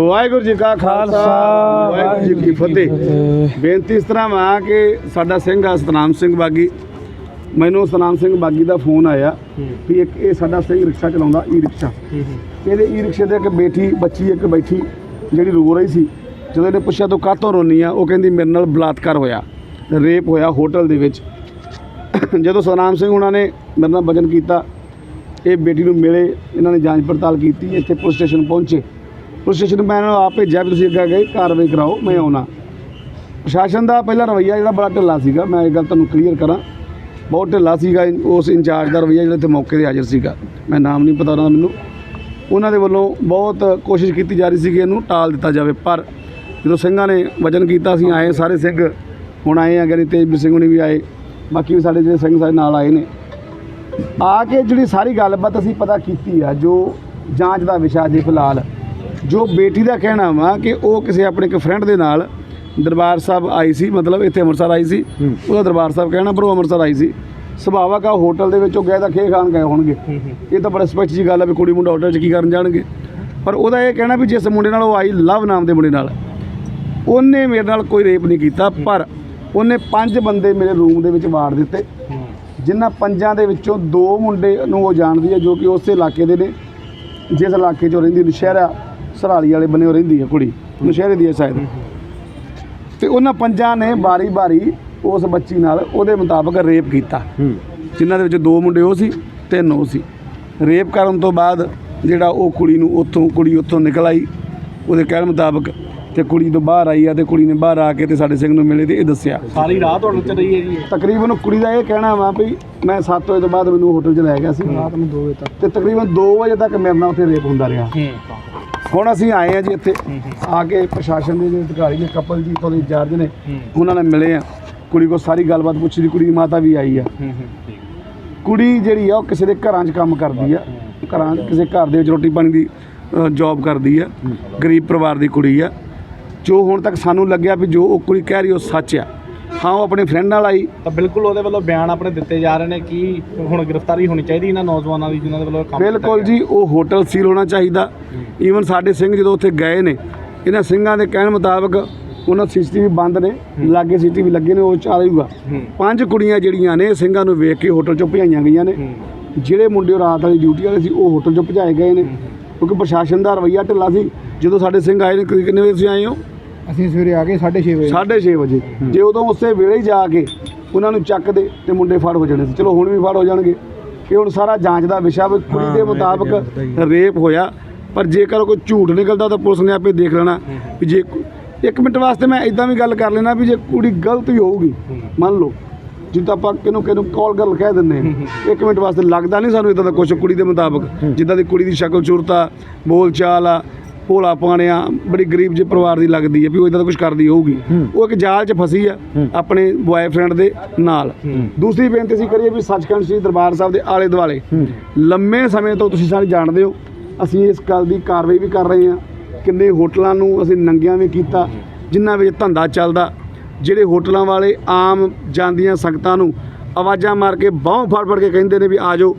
ਵਾਹਿਗੁਰੂ ਜੀ ਕਾ ਖਾਲਸਾ ਵਾਹਿਗੁਰੂ ਜੀ ਕੀ ਫਤਿਹ। ਬੇਨਤੀ ਇਸ ਤਰ੍ਹਾਂ ਵਾ ਕਿ ਸਾਡਾ ਸਿੰਘ ਆ ਸਤਨਾਮ ਸਿੰਘ ਬਾਗੀ। ਮੈਨੂੰ ਸਤਨਾਮ ਸਿੰਘ ਬਾਗੀ ਦਾ ਫੋਨ ਆਇਆ ਵੀ ਇੱਕ ਇਹ ਸਾਡਾ ਸਿੰਘ ਰਿਕਸ਼ਾ ਚਲਾਉਂਦਾ ਈ ਰਿਕਸ਼ਾ ਇਹਦੇ ਈ ਰਿਕਸ਼ੇ ਦੇ ਇੱਕ ਬੇਟੀ ਬੱਚੀ ਇੱਕ ਬੈਠੀ ਜਿਹੜੀ ਰੋ ਰਹੀ ਸੀ। ਜਦੋਂ ਇਹਨੇ ਪੁੱਛਿਆ ਤੂੰ ਕਾਹਤੋਂ ਰੋਨੀ ਆ? ਉਹ ਕਹਿੰਦੀ ਮੇਰੇ ਨਾਲ ਬਲਾਤਕਾਰ ਹੋਇਆ ਰੇਪ ਹੋਇਆ ਹੋਟਲ ਦੇ ਵਿੱਚ। ਜਦੋਂ ਸਤਨਾਮ ਸਿੰਘ ਉਹਨਾਂ ਨੇ ਮੇਰੇ ਨਾਲ ਵਜਨ ਕੀਤਾ ਇਹ ਬੇਟੀ ਨੂੰ ਮਿਲੇ ਇਹਨਾਂ ਨੇ ਜਾਂਚ ਪੜਤਾਲ ਕੀਤੀ ਇੱਥੇ ਪੁਲਿਸ ਸਟੇਸ਼ਨ ਪਹੁੰਚੇ। ਪੁਲਿਸ ਸਟੇਸ਼ਨ ਮੈਂ ਇਹਨਾਂ ਨੂੰ ਆਪ ਭੇਜਿਆ ਵੀ ਤੁਸੀਂ ਅੱਗੇ ਗਏ ਕਾਰਵਾਈ ਕਰਾਓ, ਮੈਂ ਆਉਣਾ। ਪ੍ਰਸ਼ਾਸਨ ਦਾ ਪਹਿਲਾ ਰਵੱਈਆ ਜਿਹੜਾ ਬੜਾ ਢਿੱਲਾ ਸੀਗਾ, ਮੈਂ ਇਹ ਗੱਲ ਤੁਹਾਨੂੰ ਕਲੀਅਰ ਕਰਾਂ। ਬਹੁਤ ਢਿੱਲਾ ਸੀਗਾ ਇਨ- ਉਸ ਇੰਚਾਰਜ ਦਾ ਰਵੱਈਆ ਜਿਹੜਾ ਇੱਥੇ ਮੌਕੇ ਤੇ ਹਾਜ਼ਰ ਸੀਗਾ। ਮੈਂ ਨਾਮ ਨਹੀਂ ਪਤਾ ਉਹਨਾਂ ਦਾ ਮੈਨੂੰ। ਉਹਨਾਂ ਦੇ ਵੱਲੋਂ ਬਹੁਤ ਕੋਸ਼ਿਸ਼ ਕੀਤੀ ਜਾ ਰਹੀ ਸੀ ਕਿ ਇਹਨੂੰ ਟਾਲ ਦਿੱਤਾ ਜਾਵੇ, ਪਰ ਜਦੋਂ ਸਿੰਘਾਂ ਨੇ ਵਜ਼ਨ ਕੀਤਾ ਅਸੀਂ ਆਏ ਸਾਰੇ ਸਿੰਘ, ਹੁਣ ਆਏ ਆ ਗਏ ਤੇਜਵੀਰ ਸਿੰਘ ਹੁਣੀ ਵੀ ਆਏ, ਬਾਕੀ ਵੀ ਸਾਡੇ ਜਿਹੜੇ ਸਿੰਘ ਸਾਡੇ ਨਾਲ ਆਏ ਨੇ। ਆ ਕੇ ਜਿਹੜੀ ਸਾਰੀ ਗੱਲਬਾਤ ਅਸੀਂ ਪਤਾ ਕੀਤੀ ਆ, ਜੋ ਜਾਂਚ ਦਾ ਵਿਸ਼ਾ ਜੀ ਫਿਲਹਾਲ ਜੋ ਬੇਟੀ ਦਾ ਕਹਿਣਾ ਵਾ ਕਿ ਉਹ ਕਿਸੇ ਆਪਣੇ ਇੱਕ ਫਰੈਂਡ ਦੇ ਨਾਲ ਦਰਬਾਰ ਸਾਹਿਬ ਆਈ ਸੀ ਮਤਲਬ ਇੱਥੇ ਅੰਮ੍ਰਿਤਸਰ ਆਈ ਸੀ। ਉਹਦਾ ਦਰਬਾਰ ਸਾਹਿਬ ਕਹਿਣਾ ਪਰ ਉਹ ਅੰਮ੍ਰਿਤਸਰ ਆਈ ਸੀ। ਸੁਭਾਵਕ ਆ ਹੋਟਲ ਦੇ ਵਿੱਚ ਉਹ ਗਏ ਤਾਂ ਖੇ ਖਾਣ ਗਏ ਹੋਣਗੇ। ਇਹ ਤਾਂ ਬੜਾ ਸਪਸ਼ਟ ਜੀ ਗੱਲ ਆ ਵੀ ਕੁੜੀ ਮੁੰਡਾ ਹੋਟਲ 'ਚ ਕੀ ਕਰਨ ਜਾਣਗੇ। ਪਰ ਉਹਦਾ ਇਹ ਕਹਿਣਾ ਵੀ ਜਿਸ ਮੁੰਡੇ ਨਾਲ ਉਹ ਆਈ ਲਵ ਨਾਮ ਦੇ ਮੁੰਡੇ ਨਾਲ। ਉਹਨੇ ਮੇਰੇ ਨਾਲ ਕੋਈ ਰੇਪ ਨਹੀਂ ਕੀਤਾ ਪਰ ਉਹਨੇ ਪੰਜ ਬੰਦੇ ਮੇਰੇ ਰੂਮ ਦੇ ਵਿੱਚ ਵਾੜ ਦਿੱਤੇ। ਜਿਨ੍ਹਾਂ ਪੰਜਾਂ ਦੇ ਵਿੱਚੋਂ ਦੋ ਮੁੰਡੇ ਨੂੰ ਉਹ ਜਾਣਦੀ ਹੈ ਜੋ ਕਿ ਉਸੇ ਇਲਾਕੇ ਦੇ ਨੇ। ਜਿਸ ਇਲਾਕੇ 'ਚੋਂ ਰਹਿੰਦੀ ਨਸ਼ਹਿਰਾ ਸਰਾਲੀ ਵਾਲੇ ਬੰਨੇ ਉਹ ਰਹਿੰਦੀ ਹੈ ਕੁੜੀ ਨਸ਼ਹਿਰੇ ਦੀ ਹੈ ਸ਼ਾਇਦ ਤੇ ਉਹਨਾਂ ਪੰਜਾਂ ਨੇ ਬਾਰੀ-ਬਾਰੀ ਉਸ ਬੱਚੀ ਨਾਲ ਉਹਦੇ ਮੁਤਾਬਕ ਰੇਪ ਕੀਤਾ। ਜਿਨ੍ਹਾਂ ਦੇ ਵਿੱਚ ਦੋ ਮੁੰਡੇ ਉਹ ਸੀ ਤਿੰਨ ਉਹ ਸੀ। ਰੇਪ ਕਰਨ ਤੋਂ ਬਾਅਦ ਜਿਹੜਾ ਉਹ ਕੁੜੀ ਨੂੰ ਉੱਥੋਂ ਕੁੜੀ ਉੱਥੋਂ ਨਿਕਲ ਆਈ ਉਹਦੇ ਕਹਿਣ ਮੁਤਾਬਕ ਤੇ ਕੁੜੀ ਤੋਂ ਬਾਹਰ ਆਈ ਆ ਤੇ ਕੁੜੀ ਨੇ ਬਾਹਰ ਆ ਕੇ ਤੇ ਸਾਡੇ ਸਿੰਘ ਨੂੰ ਮਿਲੇ ਤੇ ਇਹ ਦੱਸਿਆ। ਸਾਰੀ ਰਾਤ ਹੋਟਲ ਚ ਰਹੀ ਹੈ ਜੀ ਤਕਰੀਬਨ ਕੁੜੀ ਦਾ ਇਹ ਕਹਿਣਾ ਵਾ ਵੀ ਮੈਂ 7 ਵਜੇ ਤੋਂ ਬਾਅਦ ਮੈਨੂੰ ਹੋਟਲ 'ਚ ਲੈ ਗਿਆ ਸੀ। ਰਾਤ ਨੂੰ 2 ਵਜੇ ਤੱਕ। ਤੇ ਤਕਰੀਬਨ 2 ਵਜੇ ਤੱਕ ਮੇਰੇ ਨਾਲ ਉੱਥੇ ਰੇਪ ਹੁੰਦਾ ਰਿਹਾ। ਹੁਣ ਅਸੀਂ ਆਏ ਆ ਜੀ ਇੱਥੇ। ਆ ਕੇ ਪ੍ਰਸ਼ਾਸਨ ਦੇ ਜਿਹੜੇ ਅਧਿਕਾਰੀ ਨੇ ਕਪਲ ਜੀ ਤੋਂ ਇੰਚਾਰਜ ਨੇ ਉਹਨਾਂ ਨਾਲ ਮਿਲੇ ਆ ਕੁੜੀ ਕੋ ਸਾਰੀ ਗੱਲਬਾਤ ਪੁੱਛੀ ਦੀ ਕੁੜੀ ਦੀ ਮਾਤਾ ਵੀ ਆਈ ਆ। ਕੁੜੀ ਜਿਹੜੀ ਆ ਉਹ ਕਿਸੇ ਦੇ ਘਰਾਂ 'ਚ ਕੰਮ ਕਰਦੀ ਆ। ਘਰਾਂ ਕਿਸੇ ਘਰ ਦੇ ਵਿੱਚ ਰੋਟੀ ਪਾਣੀ ਦੀ ਜੌਬ ਕਰਦੀ ਆ। ਗਰੀਬ ਪਰਿਵਾਰ ਦੀ ਕੁੜੀ ਆ। ਜੋ ਹੁਣ ਤੱਕ ਸਾਨੂੰ ਲੱਗਿਆ ਵੀ ਜੋ ਉਹ ਕੁੜੀ ਕਹਿ ਰਹੀ ਉਹ ਸੱਚ ਆ। ਹਾਂ ਉਹ ਆਪਣੇ ਫਰੈਂਡ ਨਾਲ ਆਈ। ਤਾਂ ਬਿਲਕੁਲ ਉਹਦੇ ਵੱਲੋਂ ਬਿਆਨ ਆਪਣੇ ਦਿੱਤੇ ਜਾ ਰਹੇ ਨੇ ਕਿ ਹੁਣ ਗ੍ਰਿਫਤਾਰੀ ਹੋਣੀ ਚਾਹੀਦੀ ਇਹਨਾਂ ਨੌਜਵਾਨਾਂ ਦੀ ਜਿਨ੍ਹਾਂ ਦੇ ਵੱਲੋਂ ਕੰਮ ਕੀਤਾ ਬਿਲਕੁਲ ਜੀ ਉਹ ਹੋਟਲ ਸੀਲ ਹੋਣਾ ਚਾਹੀਦਾ। ਈਵਨ ਸਾਡੇ ਸਿੰਘ ਜਦੋਂ ਉੱਥੇ ਗਏ ਨੇ ਇਹਨਾਂ ਸਿੰਘਾਂ ਦੇ ਕਹਿਣ ਮੁਤਾਬਕ ਉਹਨਾਂ ਸੀਸੀਟੀਵੀ ਬੰਦ ਨੇ ਲਾਗੇ ਸੀਸੀਟੀਵੀ ਲੱਗੇ ਨੇ ਉਹ ਚਾਲੂਗਾ। ਪੰਜ ਕੁੜੀਆਂ ਜਿਹੜੀਆਂ ਨੇ ਸਿੰਘਾਂ ਨੂੰ ਵੇਖ ਕੇ ਹੋਟਲ ਚੋਂ ਭਜਾਈਆਂ ਗਈਆਂ ਨੇ। ਜਿਹੜੇ ਮੁੰਡੇ ਰਾਤ ਵਾਲੀ ਡਿਊਟੀ ਵਾਲੇ ਸੀ ਉਹ ਹੋਟਲ ਚੋਂ ਭਜਾਏ ਗਏ ਨੇ। ਕਿਉਂਕਿ ਪ੍ਰਸ਼ਾਸਨ ਦਾ ਰਵੱਈਆ ਢਿੱਲਾ ਸੀ। ਜਦੋਂ ਸਾਡੇ ਸਿੰਘ ਆਏ ਨੇ ਕਿੰਨੇ ਵਜੇ ਤੁਸੀਂ ਆਏ ਹੋ? ਅਸੀਂ ਸਵੇਰੇ ਆ ਗਏ 6:30 ਵਜੇ। 6:30 ਵਜੇ। ਜੇ ਉਦੋਂ ਉਸੇ ਵੇਲੇ ਹੀ ਜਾ ਕੇ ਉਹਨਾਂ ਨੂੰ ਚੱਕਦੇ ਤੇ ਮੁੰਡੇ ਫੜ ਹੋ ਜਾਣੇ ਸੀ। ਚਲੋ ਹੁਣ ਵੀ ਫੜ ਹੋ ਜਾਣਗੇ। ਇਹ ਹੁਣ ਸਾਰਾ ਜਾਂਚ ਦਾ ਵਿਸ਼ਾ ਵੀ ਕੁੜੀ ਦੇ ਮੁਤਾਬਕ ਰੇਪ ਹੋਇਆ। ਪਰ ਜੇਕਰ ਕੋਈ ਝੂਠ ਨਿਕਲਦਾ ਤਾਂ ਪੁਲਿਸ ਨੇ ਆਪੇ ਦੇਖ ਲੈਣਾ ਵੀ ਜੇ ਇੱਕ ਮਿੰਟ ਵਾਸਤੇ ਮੈਂ ਇਦਾਂ ਵੀ ਗੱਲ ਕਰ ਲੈਣਾ ਵੀ ਜੇ ਕੁੜੀ ਗਲਤ ਹੀ ਹੋਊਗੀ ਮੰਨ ਲਓ। ਜਿੱਦਾਂ ਆਪਾਂ ਕਿਹਨੂੰ ਕਿਹਨੂੰ ਕਾਲ ਗੱਲ ਕਹਿ ਹਾਂ। ਇੱਕ ਮਿੰਟ ਵਾਸਤੇ ਲੱਗਦਾ ਨਹੀਂ ਸਾਨੂੰ ਇਦਾਂ ਦਾ ਕੁਝ ਕੁੜੀ ਦੇ ਮੁਤਾਬਕ। ਜਿੱਦਾਂ ਦੀ ਕੁੜੀ ਦੀ ਸ਼ਕਲ ਸੂਰਤ ਆ ਬੋਲ ਚਾਲ ਆ ਭੋਲਾ ਪਾਣਿਆ ਬੜੀ ਗਰੀਬ ਜਿਹੇ ਪਰਿਵਾਰ ਦੀ ਲੱਗਦੀ ਹੈ ਵੀ ਉਹ ਇਦਾਂ ਦਾ ਕੁਝ ਕਰਦੀ ਹੋਊਗੀ। ਉਹ ਇੱਕ ਜਾਲ 'ਚ ਫਸੀ ਆ ਆਪਣੇ ਬॉयਫ੍ਰੈਂਡ ਦੇ ਨਾਲ। ਦੂਸਰੀ ਬੇਨਤੀ ਸੀ ਕਰੀਏ ਵੀ ਸੱਚਖੰਡ ਸ੍ਰੀ ਦਰਬਾਰ ਸਾਹਿਬ ਦੇ ਆਲੇ ਦੁਆਲੇ ਲੰਮੇ ਸਮੇਂ ਤੋਂ ਤੁਸੀਂ ਸਾਰੇ ਜਾਣਦੇ ਹੋ ਅਸੀਂ ਇਸ ਗੱਲ ਦੀ ਕਾਰਵਾਈ ਵੀ ਕਰ ਰਹੇ ਹਾਂ। ਕਿੰਨੇ ਹੋਟਲਾਂ ਨੂੰ ਅਸੀਂ ਨੰਗਿਆਂ ਵੀ ਕੀਤਾ ਜਿਨ੍ਹਾਂ ਵਿੱਚ ਧੰਦਾ ਚੱਲਦਾ। ਜਿਹੜੇ ਹੋਟਲਾਂ ਵਾਲੇ ਆਮ ਜਾਂਦੀਆਂ ਸੰਗਤਾਂ ਨੂੰ ਆਵਾਜ਼ਾਂ ਮਾਰ ਕੇ ਬਾਹੋਂ ਫੜ ਫੜ ਕੇ ਕਹਿੰਦੇ ਨੇ ਵੀ ਆ ਜਾਓ।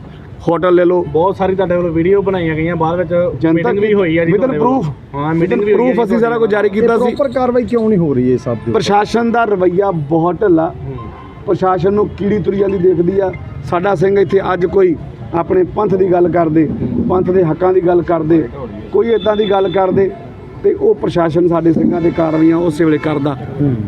ਹੋਟਲ ਲੈ ਲਓ। ਬਹੁਤ ਸਾਰੀ ਤੁਹਾਡੇ ਵੱਲੋਂ ਵੀਡੀਓ ਬਣਾਈਆਂ ਗਈਆਂ ਬਾਅਦ ਵਿੱਚ ਜਨਤਕ ਮੀਟਿੰਗ ਵੀ ਹੋਈ ਹੈ ਜੀ proof। ਵੱਲੋਂ। ਹਾਂ ਮੀਟਿੰਗ ਵੀ ਹੋਈ ਹੈ ਪ੍ਰੂਫ ਅਸੀਂ ਸਾਰਾ ਕੁਝ ਜਾਰੀ ਕੀਤਾ ਸੀ। ਪ੍ਰੋਪਰ ਕਾਰਵਾਈ ਕਿਉਂ ਨਹੀਂ ਹੋ ਰਹੀ ਇਹ ਸਭ ਦੇ ਪ੍ਰਸ਼ਾਸਨ ਦਾ ਰਵੱਈਆ ਬਹੁਤ ਢਿੱਲਾ। ਪ੍ਰਸ਼ਾਸਨ ਨੂੰ ਕੀੜੀ ਤੁਰੀ ਜਾਂਦੀ ਦੇਖਦੀ ਆ। ਸਾਡਾ ਸਿੰਘ ਇੱਥੇ ਅੱਜ ਕੋਈ ਆਪਣੇ ਪੰਥ ਦੀ ਗੱਲ ਕਰਦੇ ਪੰਥ ਦੇ ਹੱਕਾਂ ਦੀ ਗੱਲ ਕਰਦੇ ਕੋਈ ਇਦਾਂ ਦੀ ਗੱਲ ਕਰਦੇ ਤੇ ਉਹ ਪ੍ਰਸ਼ਾਸਨ ਸਾਡੇ ਸਿੰਘਾਂ ਦੇ ਕਾਰਵਾਈਆਂ ਉਸੇ ਵੇਲੇ ਕਰਦਾ।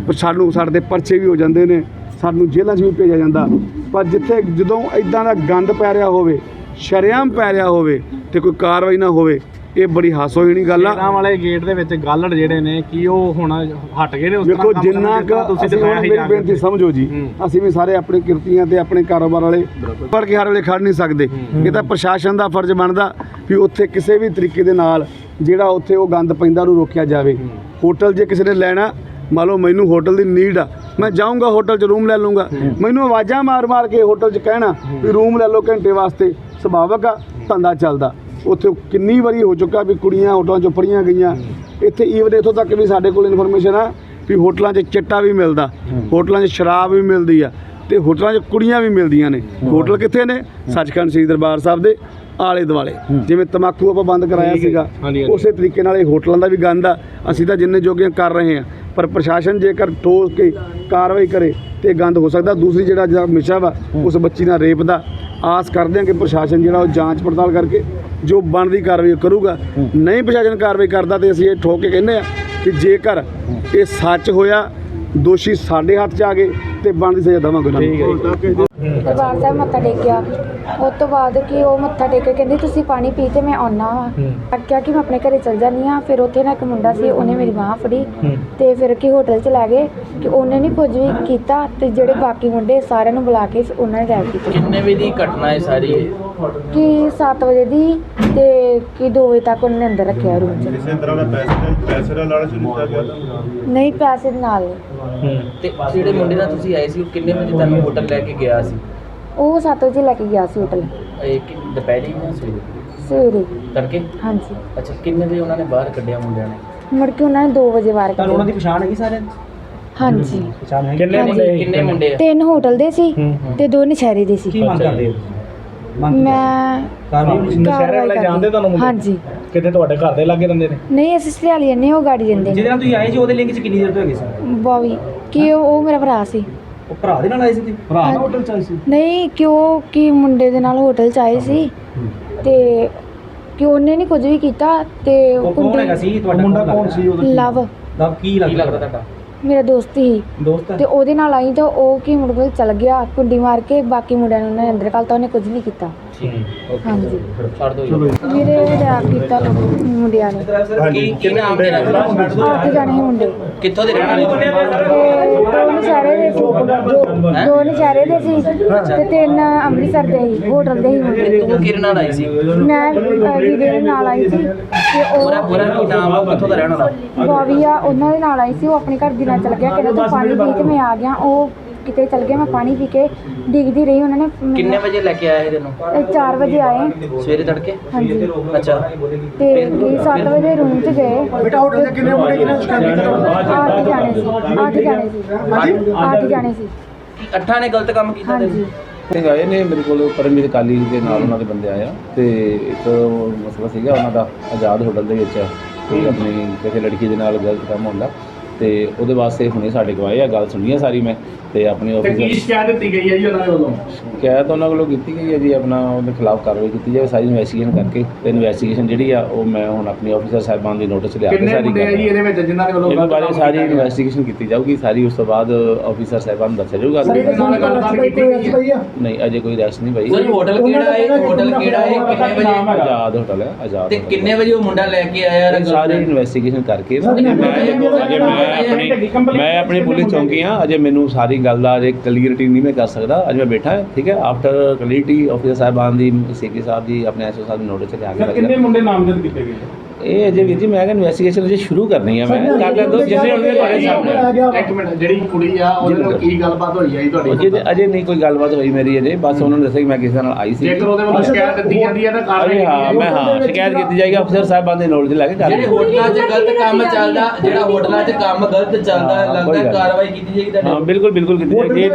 ਪਰ ਸਾਨੂੰ ਸਾਡੇ ਤੇ ਪਰਚੇ ਵੀ ਹੋ ਜਾਂਦੇ ਨੇ। ਸਾਨੂੰ ਜੇਲ੍ਹਾਂ 'ਚ ਵੀ ਭੇਜਿਆ ਜਾਂਦਾ। ਪਰ ਜਿੱਥੇ ਜਦੋਂ ਇਦਾਂ ਦਾ ਗੰਦ ਪੈ ਰਿਹਾ ਹੋਵੇ ਸ਼ਰੇਆਮ ਪੈ ਰਿਹਾ ਹੋਵੇ ਤੇ ਕੋਈ ਕਾਰਵਾਈ ਨਾ ਹੋਵੇ ਇਹ ਬੜੀ ਹਾਸੋਹੀਣੀ ਗੱਲ ਆ। ਵਾਲੇ ਗੇਟ ਦੇ ਵਿੱਚ ਗਾਲੜ ਜਿਹੜੇ ਨੇ ਕੀ ਉਹ ਹੁਣ ਹਟ ਗਏ ਨੇ ਉਸ ਦੇਖੋ ਕੰਮ ਜਿੰਨਾ? ਕੁ ਤੁਸੀਂ ਦਿਖਾਇਆ ਮੇਰੀ। ਬੇਨਤੀ ਸਮਝੋ ਜੀ। ਅਸੀਂ ਵੀ ਸਾਰੇ ਆਪਣੇ ਕਿਰਤੀਆਂ ਤੇ ਆਪਣੇ ਕਾਰੋਬਾਰ ਵਾਲੇ ਪਰ ਕੇ ਹਰ ਵੇਲੇ ਖੜ ਨਹੀਂ ਸਕਦੇ। ਇਹ ਤਾਂ ਪ੍ਰਸ਼ਾਸਨ ਦਾ ਫਰਜ਼ ਬਣਦਾ ਵੀ ਉੱਥੇ ਕਿਸੇ ਵੀ ਤਰੀਕੇ ਦੇ ਨਾਲ ਜਿਹੜਾ ਉੱਥੇ ਉਹ ਗੰਦ ਪੈਂਦਾ ਉਹਨੂੰ ਰੋਕਿਆ ਜਾਵੇ। ਹੋਟਲ ਜੇ ਕਿਸੇ ਨੇ ਲੈਣਾ ਮੰਨ ਲਓ ਮੈਨੂੰ ਹੋਟਲ ਦੀ ਨੀਡ ਆ ਮੈਂ ਜਾਊਂਗਾ ਹੋਟਲ 'ਚ ਰੂਮ ਲੈ ਲੂੰਗਾ ਮੈਨੂੰ ਆਵਾਜ਼ਾਂ ਮਾਰ-ਮਾਰ ਕੇ ਹੋਟਲ 'ਚ ਕਹਿਣਾ ਵੀ ਰੂਮ ਲੈ ਲਓ ਘੰਟੇ ਵਾਸਤੇ। ਸੁਭਾਵਕ ਆ ਧੰਦਾ ਚੱਲਦਾ। ਉੱਥੇ ਕਿੰਨੀ ਵਾਰੀ ਹੋ ਚੁੱਕਾ ਵੀ ਕੁੜੀਆਂ ਹੋਟਲਾਂ 'ਚੋਂ ਪੜੀਆਂ ਗਈਆਂ। ਇੱਥੇ ਈਵਨ ਇੱਥੋਂ ਤੱਕ ਵੀ ਸਾਡੇ ਕੋਲ ਇਨਫੋਰਮੇਸ਼ਨ ਆ ਵੀ ਹੋਟਲਾਂ 'ਚ ਚਿੱਟਾ ਵੀ ਮਿਲਦਾ। ਹੋਟਲਾਂ 'ਚ ਸ਼ਰਾਬ ਵੀ ਮਿਲਦੀ ਆ ਤੇ ਹੋਟਲਾਂ 'ਚ ਕੁੜੀਆਂ ਵੀ ਮਿਲਦੀਆਂ ਨੇ। ਹੋਟਲ ਕਿੱਥੇ ਨੇ? ਸੱਚਖੰਡ ਸ੍ਰੀ ਦਰਬਾਰ ਸਾਹਿਬ ਦੇ। ਆਲੇ ਦੁਆਲੇ। ਜਿਵੇਂ ਤਮਾਕੂ ਆਪਾਂ ਬੰਦ ਕਰਾਇਆ ਸੀਗਾ। ਉਸੇ ਤਰੀਕੇ ਨਾਲ ਇਹ ਹੋਟਲਾਂ ਦਾ ਵੀ ਗੰਦ ਆ। ਅਸੀਂ ਤਾਂ ਜਿੰਨੇ ਜੋਗੇ ਕਰ ਰਹੇ ਹਾਂ। ਪਰ ਪ੍ਰਸ਼ਾਸਨ ਜੇਕਰ ਠੋਸ ਕੇ ਕਾਰਵਾਈ ਕਰੇ ਤੇ ਗੰਦ ਹੋ ਸਕਦਾ। ਦੂਸਰੀ ਜਿਹੜਾ ਜਿਹੜਾ ਮਿਸ਼ਾ ਵਾ ਉਸ ਬੱਚੀ ਨਾਲ ਰੇਪ ਦਾ ਆਸ ਕਰਦੇ ਹਾਂ ਕਿ ਪ੍ਰਸ਼ਾਸਨ ਜਿਹੜਾ ਉਹ ਜਾਂਚ ਪੜਤਾਲ ਕਰਕੇ ਜੋ ਬਣਦੀ ਕਾਰਵਾਈ ਕਰੂਗਾ। ਨਹੀਂ ਪ੍ਰਸ਼ਾਸਨ ਕਾਰਵਾਈ ਕਰਦਾ ਤੇ ਅਸੀਂ ਇਹ ਠੋਕ ਕੇ ਕਹਿੰਦੇ ਆ ਕਿ ਜੇਕਰ ਇਹ ਸੱਚ ਹੋਇਆ ਦੋਸ਼ੀ ਸਾਡੇ ਹੱਥ 'ਚ ਆ ਗਏ ਤੇ ਬਣਦੀ ਸਜ਼ਾ ਦੇਵਾਂਗੇ ਉਹਨਾਂ ਨੂੰ। ਦਰਬਾਰ ਸਾਹਿਬ ਮੱਥਾ ਟੇਕਿਆ ਉਸ ਤੋਂ ਬਾਅਦ ਕਿ ਉਹ ਮੱਥਾ ਟੇਕ ਕੇ ਕਹਿੰਦੀ ਤੁਸੀਂ ਪਾਣੀ ਪੀ ਤੇ ਮੈਂ ਆਉਣਾ ਵਾ। ਆਖਿਆ ਕਿ ਮੈਂ ਆਪਣੇ ਘਰੇ ਚਲ ਜਾਂਦੀ ਆ ਫਿਰ ਉੱਥੇ ਨਾ ਇੱਕ ਮੁੰਡਾ ਸੀ ਉਹਨੇ ਮੇਰੀ ਬਾਂਹ ਫੜੀ। ਤੇ ਫਿਰ ਕਿ ਹੋਟਲ ਚ ਲੈ ਗਏ ਕਿ ਉਹਨੇ ਨਹੀਂ ਕੁਝ ਵੀ ਕੀਤਾ ਤੇ ਜਿਹੜੇ ਬਾਕੀ ਮੁੰਡੇ ਸਾਰਿਆਂ ਨੂੰ ਬੁਲਾ ਕੇ ਉਹਨਾਂ ਨੇ ਰੈਪ ਕੀਤੀ। ਕਿੰਨੇ ਵਜੇ ਦੀ ਘਟਨਾ ਹੈ ਸਾਰੀ ਇਹ? ਕਿ 7 ਵਜੇ ਦੀ ਤੇ ਕਿ 2 ਵਜੇ ਤੱਕ ਉਹਨੇ ਅੰਦਰ ਰੱਖਿਆ ਰੂਮ ਚ। ਕਿਸੇ ਤਰ੍ਹਾਂ ਦਾ ਪੈਸੇ ਪੈਸੇ ਦਾ ਲਾਲਚ ਦਿੱਤਾ ਗਿਆ? ਨਹੀਂ ਪੈਸੇ ਦੇ ਨਾਲ। ਤੇ ਜਿਹੜੇ ਮੁੰਡੇ ਨਾਲ ਤੁਸੀਂ ਆਏ ਸੀ ਉਹ ਕਿੰਨੇ ਵਜੇ ਤੁਹਾਨੂੰ ਹੋਟਲ ਲੈ ਕੇ ਗਿਆ ਸੀ? ਉਹ 7 ਵਜੇ ਲੈ ਕੇ ਗਿਆ ਸੀ ਹੋਟਲ ਇਹ ਕਿ ਦੁਪਹਿਰੀ ਜਾਂ ਸਵੇਰੇ? ਸਵੇਰੇ। ਤੜਕੇ? ਹਾਂਜੀ। ਅੱਛਾ ਕਿੰਨੇ ਵਜੇ ਉਹਨਾਂ ਨੇ ਬਾਹਰ ਕੱਢਿਆ ਮੁੰਡਿਆਂ ਨੇ? ਮੁੜ ਕੇ ਉਹਨਾਂ ਨੇ 2 ਵਜੇ ਵਾਰ ਤੁਹਾਨੂੰ ਉਹਨਾਂ ਦੀ ਕੀਤਾ ਪਛਾਣ ਹੈਗੀ ਸਾਰਿਆਂ ਹਾਂਜੀ। ਕਿੰਨੇ। ਮੁੰਡੇ? ਕਿੰਨੇ ਮੁੰਡੇ ਆ? ਤਿੰਨ ਹੋਟਲ ਦੇ ਸੀ ਤੇ ਦੋ ਨਸ਼ਹਿਰੇ ਦੇ ਸੀ। ਕੀ ਮੰਗ ਕਰਦੇ ਮੈਂ ਨਸ਼ਹਿਰੇ ਵਾਲੇ ਜਾਣਦੇ ਤੁਹਾਨੂੰ ਮੁੰਡੇ? ਹਾਂਜੀ। ਕਿਤੇ ਤੁਹਾਡੇ ਘਰ ਦੇ ਲਾਗੇ ਰਹਿੰਦੇ ਨੇ? ਨਹੀਂ ਅਸੀਂ ਸਰਿਆਲੀ ਜੰਨੇ ਉਹ ਗਾੜੀ ਦਿੰਦੇ ਜਿਹਦੇ ਨਾਲ ਤੁਸੀਂ ਆਏ ਸੀ ਉਹਦੇ ਲਿੰਕ 'ਚ ਕਿੰਨੀ ਦੇਰ ਤੋਂ ਹੈਗੇ ਸੀ? ਬੋਵੀ ਕਿ ਉਹ ਉਹ ਮੇਰਾ ਭਰਾ ਸੀ। ਉਹ ਭਰਾ ਦੇ ਨਾਲ ਆਏ ਸੀ ਤੁਸੀਂ ਭਰਾ ਨਾਲ ਹੋਟਲ 'ਚ ਆਏ ਸੀ? ਨਹੀਂ ਕਿ ਉਹ ਕਿ ਮੁੰਡੇ ਦੇ ਨਾਲ ਹੋਟਲ ਚ ਆਏ ਸੀ। ਤੇ ਕਿ ਉਹਨੇ ਨਹੀਂ ਕੁਝ ਵੀ ਕੀਤਾ ਤੇ ਉਹ ਕੌਣ ਹੈਗਾ ਸੀ? ਤੁਹਾਡਾ ਮੁੰਡਾ ਕੌਣ ਸੀ ਉਹਦਾ? ਲਵ। ਦਾ ਕੀ ਕੀ ਲੱਗਦਾ ਲੱਗਦਾ ਤੁਹਾਡਾ? ਮੇਰਾ ਦੋਸਤ ਹੀ। ਦੋਸਤ ਹੈ? ਤੇ ਉਹਦੇ ਨਾਲ ਆਈ ਤਾਂ ਉਹ ਕੀ ਮੁੰਡੇ ਕੋਲ ਚਲ ਗਿਆ ਕੁੰਡੀ ਮਾਰ ਕੇ ਬਾਕੀ ਮੁੰਡਿਆਂ ਨੂੰ ਉਹਨੇ ਅੰਦਰ ਕੱਲਤਾ ਉਹਨੇ ਕੁਝ ਨਹੀਂ ਕੀਤਾ। ਹਾਂਜੀ। ਛੱਡ ਦਿਓ ਜੀ। ਮੇਰੇ ਰੈਪ ਕੀਤਾ ਲੋਕ ਮੁੰਡਿਆਂ ਨੇ। ਕੀ ਕੀ ਨਾਮ ਤੇਰਾ ਅੱਠ ਜਾਣੇ? ਸੀ ਮੁੰਡੇ। ਕਿੱਥੋਂ ਦੇ ਰਹਿਣ ਵਾਲੇ ਤੇ ਦੋ ਨਸ਼ਹਿਰੇ ਦੇ ਸੀ। ਦੋ- ਦੋ ਨਸ਼ਹਿਰੇ ਦੇ ਸੀ। ਤੇ ਤਿੰਨ ਅੰਮ੍ਰਿਤਸਰ ਦੇ ਸੀ ਹੋਟਲ ਦੇ ਸੀ ਮੁੰਡੇ। ਤੂੰ ਕਿਹਦੇ ਨਾਲ ਆਈ ਸੀ? ਮੈਂ ਅਹ, ਵੀਰੇ ਦੇ ਨਾਲ ਆਈ ਸੀ। ਤੇ ਪੂਰਾ ਉਹ ਪੂਰਾ ਕੀ ਨਾਮ ਆ? ਉਹ ਕਿੱਥੋਂ ਦਾ ਰਹਿਣ ਵਾਲਾ? ਬੋਵੀਆ ਉਹਨਾਂ ਦੇ ਨਾਲ ਆਈ ਸੀ। ਉਹ ਆਪਣੇ ਘਰ ਦੀ ਨਾਲ ਚਲ ਗਿਆ। ਕਹਿੰਦਾ ਤੂੰ ਪਾਣੀ ਪੀ ਕੇ ਮੈਂ ਆ ਗਿਆ। ਉਹ ਕਿਤੇ ਚਲ ਗਿਆ ਮੈਂ ਪਾਣੀ ਪੀ ਕੇ ਡਿੱਗਦੀ ਰਹੀ ਉਹਨਾਂ ਨੇ ਮੈਨੂੰ- ਕਿੰਨੇ ਵਜੇ ਲੈ ਕੇ ਆਏ ਤੈਨੂੰ? ਇਹ 4 ਵਜੇ ਆਏ। ਸਵੇਰੇ ਤੜਕੇ? ਹਾਂਜੀ। ਅੱਛਾ। ਤੇ 7 ਵਜੇ ਰੂਮ 'ਚ ਗਏ। ਬੇਟਾ ਹੋਟਲ ਦੇ ਕਿੰਨੇ ਮੁੰਡੇ ਕਿੰਨੇ ਸ਼ਿਕਾਇਤ ਕੀਤਾ ਅੱਠ ਜਾਣੇ ਸੀ ਅੱਠ ਜਾਣੇ ਸੀ। ਅੱਠ ਜਾਣੇ ਸੀ। ਅੱਠਾਂ ਨੇ ਗਲਤ ਕੰਮ ਕੀਤਾ ਹਾਂਜੀ। ਤੈਨੂੰ ਸਿੰਘ ਆਏ ਨੇ ਮੇਰੇ ਕੋਲ ਪਰਮਜੀਤ ਕਾਲੀ ਦੇ ਨਾਲ ਉਹਨਾਂ ਦੇ ਬੰਦੇ ਆਏ ਆ। ਤੇ ਇੱਕ ਮਸਲਾ ਸੀਗਾ ਉਹਨਾਂ ਦਾ ਆਜ਼ਾਦ ਹੋਟਲ ਦੇ ਵਿੱਚ। ਕੋਈ ਆਪਣੀ ਕਿਸੇ ਲੜਕੀ ਦੇ ਨਾਲ ਗਲਤ ਕੰਮ ਹੁੰਦਾ ਤੇ ਉਹਦੇ ਵਾਸਤੇ ਹੁਣੇ ਸਾਡੇ ਕੋਲ ਆਏ ਆ ਗੱਲ ਸੁਣੀ ਆ ਸਾਰੀ ਮੈਂ। ਤੇ ਆਪਣੇ ਆਫਿਸਰ ਸ਼ਿਕਾਇਤ ਦਿੱਤੀ ਗਈ ਹੈ ਜੀ ਉਹਨਾਂ ਦੇ ਵੱਲੋਂ ਸ਼ਿਕਾਇਤ ਉਹਨਾਂ ਕੋਲੋਂ ਕੀਤੀ ਗਈ ਹੈ ਜੀ ਆਪਣਾ ਉਹਦੇ ਖਿਲਾਫ ਕਾਰਵਾਈ ਕੀਤੀ ਜਾਵੇ ਸਾਰੀ ਇਨਵੈਸਟੀਗੇਸ਼ਨ ਕਰਕੇ ਤੇ ਇਨਵੈਸਟੀਗੇਸ਼ਨ ਜਿਹੜੀ ਆ ਉਹ ਮੈਂ ਹੁਣ ਆਪਣੀ ਆਫਿਸਰ ਸਾਹਿਬਾਨ ਦੀ ਨੋਟਿਸ ਲਿਆ ਕੇ ਕਿੰਨੇ ਸਾਰੀ ਮੁੰਡੇ ਜੀ ਗੱਲ ਇਹਦੇ ਵਿੱਚ ਜਿਨ੍ਹਾਂ ਦੇ ਵੱਲੋਂ ਇਹਨਾਂ ਬਾਰੇ ਸਾਰੀ? ਇਨਵੈਸਟੀਗੇਸ਼ਨ ਕੀਤੀ ਜਾਊਗੀ ਸਾਰੀ ਉਸ ਤੋਂ ਬਾਅਦ ਆਫਿਸਰ ਸਾਹਿਬਾਨ ਨੂੰ ਦੱਸਿਆ ਜਾਊਗਾ। ਸਰ ਇਹਦੇ ਨਾਲ ਗੱਲਬਾਤ ਕੀਤੀ ਗਈ ਆ ਨਹੀਂ ਅਜੇ ਕੋਈ ਰੈਸਟ ਨਹੀਂ ਭਾਈ ਸਰ ਹੋਟਲ ਕਿਹੜਾ ਹੈ? ਹੋਟਲ ਕਿਹੜਾ ਹੈ? ਕਿੰਨੇ ਵਜੇ? ਆਜ਼ਾਦ ਹੋਟਲ ਹੈ ਆਜ਼ਾਦ ਤੇ। ਕਿੰਨੇ ਵਜੇ ਉਹ ਮੁੰਡਾ ਲੈ ਕੇ ਆਇਆ ਇਹ ਸਾਰੇ ਇਨਵੈਸਟੀਗੇਸ਼ਨ ਕਰਕੇ ਨਾ, ਅਜੇ ਮੈਂ ਅਜੇ ਮੈਂ ਆਪਣੀ ਮੈਂ ਆਪਣੀ ਪੁਲਿਸ ਚੌਂਕੀ ਆ ਅਜੇ ਮੈਨੂੰ ਸਾਰੀ ਗੱਲ ਦਾ ਅਜੇ ਕਲੀਅਰਿਟੀ ਨਹੀਂ ਮੈਂ ਕਰ ਸਕਦਾ ਅੱਜ ਮੈਂ ਬੈਠਾ ਹਾਂ ਠੀਕ ਹੈ? ਆਫਟਰ ਕਲੀਅਰਿਟੀ ਆਫਿਸਰ ਸਾਹਿਬਾਨ ਦੀ ਸੀਪੀ ਸਾਹਿਬ ਦੀ ਆਪਣੇ ਐਸਓ ਸਾਹਿਬ ਦੀ ਨੋਟਿਸ ਤੇ ਆ ਕੇ ਲੱਗਿਆ ਮੁੰਡੇ ਨਾਮਜ਼ਦ ਕੀਤੇ ਗਏ? ਇਹ ਅਜੇ ਵੀਰ ਜੀ ਮੈਂ ਕਿਹਾ ਇਨਵੈਸਟੀਗੇਸ਼ਨ ਅਜੇ ਸ਼ੁਰੂ ਕਰਨੀ ਆ ਮੈਂ। ਕਰ ਲੈਣ ਦੋ ਜਿਵੇਂ ਉਹਨੇ ਤੁਹਾਡੇ ਸਾਹਮਣੇ। ਆ ਗਿਆ ਇੱਕ ਮਿੰਟ ਜਿਹੜੀ ਕੁੜੀ ਆ ਉਹਦੇ ਨਾਲ ਕੀ ਗੱਲਬਾਤ ਹੋਈ ਹੈ ਜੀ ਤੁਹਾਡੀ? ਅਜੇ ਅਜੇ ਨਹੀਂ ਕੋਈ ਗੱਲਬਾਤ ਹੋਈ ਮੇਰੀ ਅਜੇ ਬਸ ਉਹਨਾਂ ਨੇ ਦੱਸਿਆ ਕਿ ਮੈਂ ਕਿਸੇ ਨਾਲ ਆਈ ਸੀ। ਜੇਕਰ ਉਹਦੇ ਵੱਲੋਂ ਸ਼ਿਕਾਇਤ ਦਿੱਤੀ ਜਾਂਦੀ ਹੈ ਤਾਂ ਕਾਰਵਾਈ ਹਾਂ ਮੈਂ ਹਾਂ ਸ਼ਿਕਾਇਤ ਕੀਤੀ ਜਾਏਗੀ ਅਫਸਰ ਸਾਹਿਬਾਨ ਦੇ ਨੋਟਿਸ ਲੈ ਕੇ ਕਰ ਜਿਹੜੇ ਹੋਟਲਾਂ 'ਚ ਗਲਤ ਕੰਮ ਚੱਲਦਾ ਜਿਹੜਾ ਹੋਟਲਾਂ 'ਚ ਕੰਮ ਗਲਤ ਚੱਲਦਾ ਹਾਂ, ਲੱਗਦਾ। ਕਾਰਵਾਈ ਕੀਤੀ ਜਾਏਗੀ ਹਾਂ ਤੁਹਾਡੇ ਬਿਲਕੁਲ ਬਿਲਕੁਲ ਕੀਤੀ ਜਾਏਗੀ।